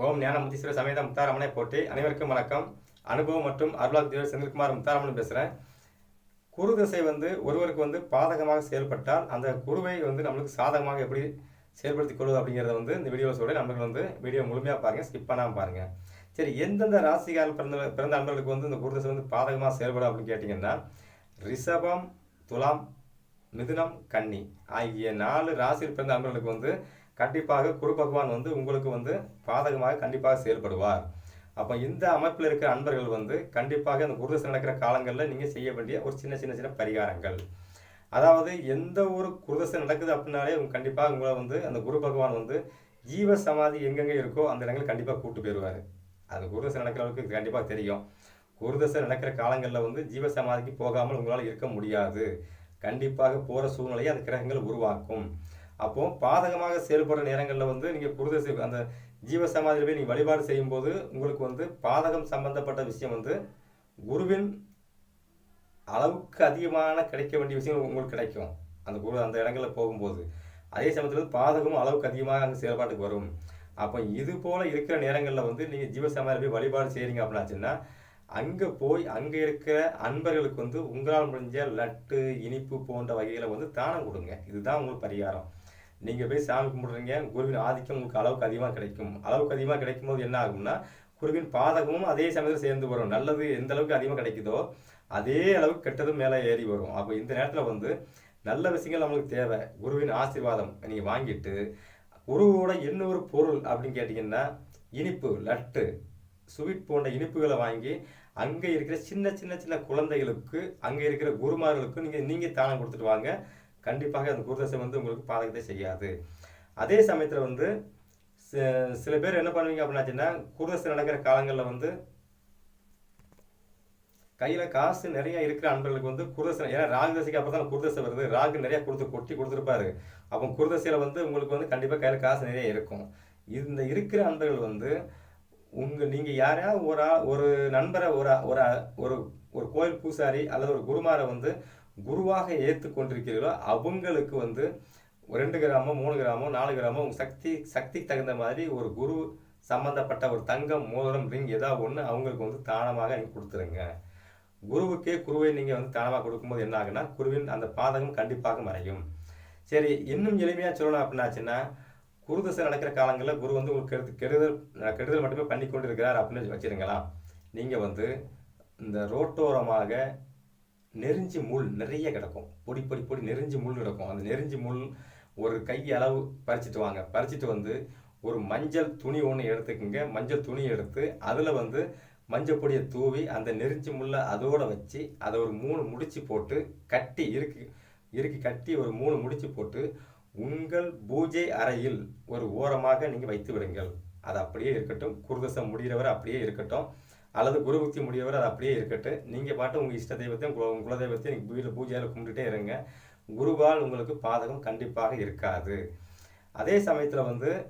ஓம் ஞான முத்தீஸ்வர சமேத முத்தாரமனை போட்டி அனைவருக்கும் வணக்கம். அனுபவம் மற்றும் அருளாக் தேவர் செந்தில்குமார் முத்தாரமன் பேசுகிறேன் குரு திசை வந்து ஒருவருக்கு வந்து பாதகமாக செயல்பட்டால் அந்த குருவை வந்து நம்மளுக்கு சாதகமாக எப்படி செயல்படுத்திக் கொள்வது அப்படிங்கிறத வந்து இந்த வீடியோ சொல்கிறேன் நம்மளுக்கு வந்து வீடியோ முழுமையாக பாருங்கள் ஸ்கிப் பண்ணாமல் பாருங்கள் சரி எந்தெந்த ராசிகால் பிறந்த பிறந்த நண்பர்களுக்கு வந்து இந்த குருதசை வந்து பாதகமாக செயல்படும் அப்படின்னு கேட்டிங்கன்னா ரிஷபம் துலாம் மிதுனம் கன்னி ஆகிய நாலு ராசியில் பிறந்த நண்பர்களுக்கு வந்து கண்டிப்பாக குரு பகவான் வந்து உங்களுக்கு வந்து பாதகமாக கண்டிப்பாக செயல்படுவார். அப்போ இந்த அமைப்பில் இருக்கிற அன்பர்கள் வந்து கண்டிப்பாக அந்த குருதசை நடக்கிற காலங்களில் நீங்கள் செய்ய வேண்டிய ஒரு சின்ன சின்ன சின்ன பரிகாரங்கள். அதாவது எந்த ஒரு குருதசை நடக்குது அப்படின்னாலே உங்க கண்டிப்பாக உங்களை வந்து அந்த குரு பகவான் வந்து ஜீவ சமாதி எங்கெங்கே இருக்கோ அந்த இடங்கள் கண்டிப்பாக கூட்டு போயிடுவார் அது குருதசை நடக்கிறவங்களுக்கு கண்டிப்பாக தெரியும். குருதசை நடக்கிற காலங்களில் வந்து ஜீவ சமாதிக்கு போகாமல் உங்களால் இருக்க முடியாது. கண்டிப்பாக போகிற சூழ்நிலையை அந்த கிரகங்கள் உருவாக்கும். அப்போ பாதகமாக செயல்படுற நேரங்களில் வந்து நீங்கள் குருதசை அந்த ஜீவ சமாதியில் போய் நீங்கள் வழிபாடு செய்யும்போது உங்களுக்கு வந்து பாதகம் சம்பந்தப்பட்ட விஷயம் வந்து குருவின் அளவுக்கு அதிகமான கிடைக்க வேண்டிய விஷயம் உங்களுக்கு கிடைக்கும். அந்த குரு அந்த இடங்களில் போகும்போது. அதே சமயத்தில் பாதகமும் அளவுக்கு அதிகமாக அங்கே செயல்பாட்டுக்கு வரும். அப்போ இது போல இருக்கிற நேரங்களில் வந்து நீங்கள் ஜீவசமாதியில் போய் வழிபாடு செய்கிறீங்க அப்படின்னாச்சுன்னா அங்கே போய் அங்கே இருக்கிற அன்பர்களுக்கு வந்து உங்களால் முடிஞ்ச லட்டு இனிப்பு போன்ற வகைகளை வந்து தானம் கொடுங்க. இதுதான் உங்களுக்கு பரிகாரம். நீங்கள் போய் சாமி கும்பிடுறீங்க குருவின் ஆதிக்கம் உங்களுக்கு அளவுக்கு அதிகமாக கிடைக்கும். அளவுக்கு அதிகமாக கிடைக்கும் போது என்ன ஆகும்னா குருவின் பாதகமும் அதே சமயத்தில் சேர்ந்து வரும். நல்லது எந்த அளவுக்கு அதிகமாக கிடைக்குதோ அதே அளவுக்கு கெட்டதும் மேலே ஏறி வரும். அப்போ இந்த நேரத்தில் வந்து நல்ல விஷயங்கள் நம்மளுக்கு தேவை. குருவின் ஆசீர்வாதம் நீங்கள் வாங்கிட்டு குருவோட இன்னொரு பொருள் அப்படின்னு கேட்டிங்கன்னா இனிப்பு லட்டு. ஸ்வீட் போன்ற இனிப்புகளை வாங்கி அங்கே இருக்கிற சின்ன சின்ன சின்ன குழந்தைகளுக்கு அங்கே இருக்கிற குருமார்களுக்கும் நீங்கள் நீங்கள் தானம் கொடுத்துட்டு வாங்க. கண்டிப்பாக அந்த குருதசை வந்து உங்களுக்கு பாதகத்தை செய்யாது. அதே சமயத்தில் வந்து சில பேர் என்ன பண்ணுவீங்க அப்படின்னாச்சுன்னா குருதசை நடக்கிற காலங்களில் வந்து கையில் காசு நிறைய இருக்கிற அன்பர்களுக்கு வந்து குருதசை ஏன்னா ராகு தசைக்கு அப்புறம் தான் குருதசை வருது. ராகு நிறைய கொடுத்து கொட்டி கொடுத்துருப்பாரு. அப்போ குருதசையில் வந்து உங்களுக்கு வந்து கண்டிப்பாக கையில் காசு நிறைய இருக்கும். இந்த இருக்கிற அன்பர்கள் வந்து உங்கள் நீங்கள் யாரையாவது ஒரு ஒரு நண்பரை ஒரு ஒரு ஒரு ஒரு கோயில் பூசாரி அல்லது ஒரு குருமாரை வந்து குருவாக ஏற்றுக்கொண்டிருக்கிறீர்களோ அவங்களுக்கு வந்து ஒரு ரெண்டு கிராமம் மூணு கிராமோ நாலு கிராமம் உங்கள் சக்தி சக்திக்கு தகுந்த மாதிரி ஒரு குரு சம்பந்தப்பட்ட ஒரு தங்கம் மோதிரம் ரிங் ஏதாவது ஒன்று அவங்களுக்கு வந்து தானமாக நீங்கள் கொடுத்துருங்க. குருவுக்கே குருவை நீங்கள் வந்து தானமாக கொடுக்கும்போது என்ன ஆகுன்னா குருவின் அந்த பாதகம் கண்டிப்பாக மறையும். சரி இன்னும் எளிமையாக சொல்லணும் அப்படின்னாச்சுன்னா குருதசை நடக்கிற காலங்களில் குரு வந்து உங்களுக்கு கெடுத்து கெடுதல் கெடுதல் மட்டுமே பண்ணி கொண்டு இருக்கிறார் அப்படின்னு வச்சுருங்களா நீங்கள் வந்து இந்த ரோட்டோரமாக நெறிஞ்சி முள் நிறைய கிடக்கும். பொடி பொடி பொடி நெறிஞ்சி முள் கிடக்கும். அந்த நெறிஞ்சி முள் ஒரு கை அளவு பறிச்சிட்டு வாங்க. பறிச்சிட்டு வந்து ஒரு மஞ்சள் துணி ஒன்று எடுத்துக்கோங்க. மஞ்சள் துணி எடுத்து அதில் வந்து மஞ்சள் பொடியை தூவி அந்த நெறிஞ்சி முள்ளை அதோடு வச்சு அதை ஒரு மூணு முடிச்சு போட்டு கட்டி இறுக்கி இறுக்கி கட்டி ஒரு மூணு முடிச்சு போட்டு உங்கள் பூஜை அறையில் ஒரு ஓரமாக நீங்கள் வைத்து விடுங்கள். அது அப்படியே இருக்கட்டும். குருதசம் முடிகிறவரை அப்படியே இருக்கட்டும். அல்லது குருபக்தி முடியவர் அது அப்படியே இருக்கட்டும். நீங்கள் பாட்டு உங்கள் இஷ்ட தெய்வத்தையும் குல- குலதெய்வத்தையும் நீங்கள் வீட்டில் பூஜையில் கும்பிட்டுட்டே இருங்க. குருவால் உங்களுக்கு பாதகம் கண்டிப்பாக இருக்காது. அதே சமயத்தில் வந்து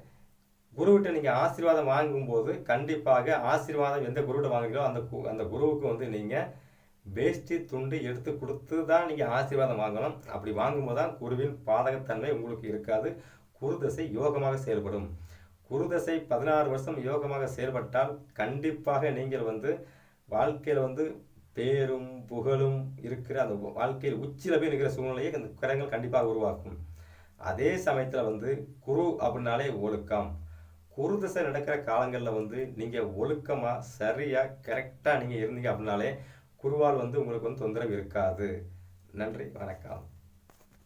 குருவிட்ட நீங்கள் ஆசீர்வாதம் வாங்கும்போது கண்டிப்பாக ஆசீர்வாதம் எந்த குருவிட்ட வாங்குறீங்களோ அந்த கு- அந்த குருவுக்கு வந்து நீங்கள் வேஷ்டி துண்டு எடுத்து கொடுத்து தான் நீங்கள் ஆசீர்வாதம் வாங்கணும். அப்படி வாங்கும்போது தான் குருவின் பாதகத்தன்மை உங்களுக்கு இருக்காது. குரு தசை யோகமாக செயல்படும். குருதசை பதினாறு வருஷம் யோகமாக செயல்பட்டால் கண்டிப்பாக நீங்கள் வந்து வாழ்க்கையில் வந்து பேரும் புகழும் இருக்கிற அந்த வாழ்க்கையில் உச்சியில் போய் இருக்கிற சூழ்நிலையை அந்த கிரகங்கள் கண்டிப்பாக உருவாக்கும். அதே சமயத்தில் வந்து குரு அப்படின்னாலே ஒழுக்கம். குரு திசை நடக்கிற காலங்களில் வந்து நீங்கள் ஒழுக்கமாக சரியாக கரெக்டாக நீங்கள் இருந்தீங்க அப்படின்னாலே குருவால் வந்து உங்களுக்கு வந்து தொந்தரவு இருக்காது. நன்றி வணக்கம்.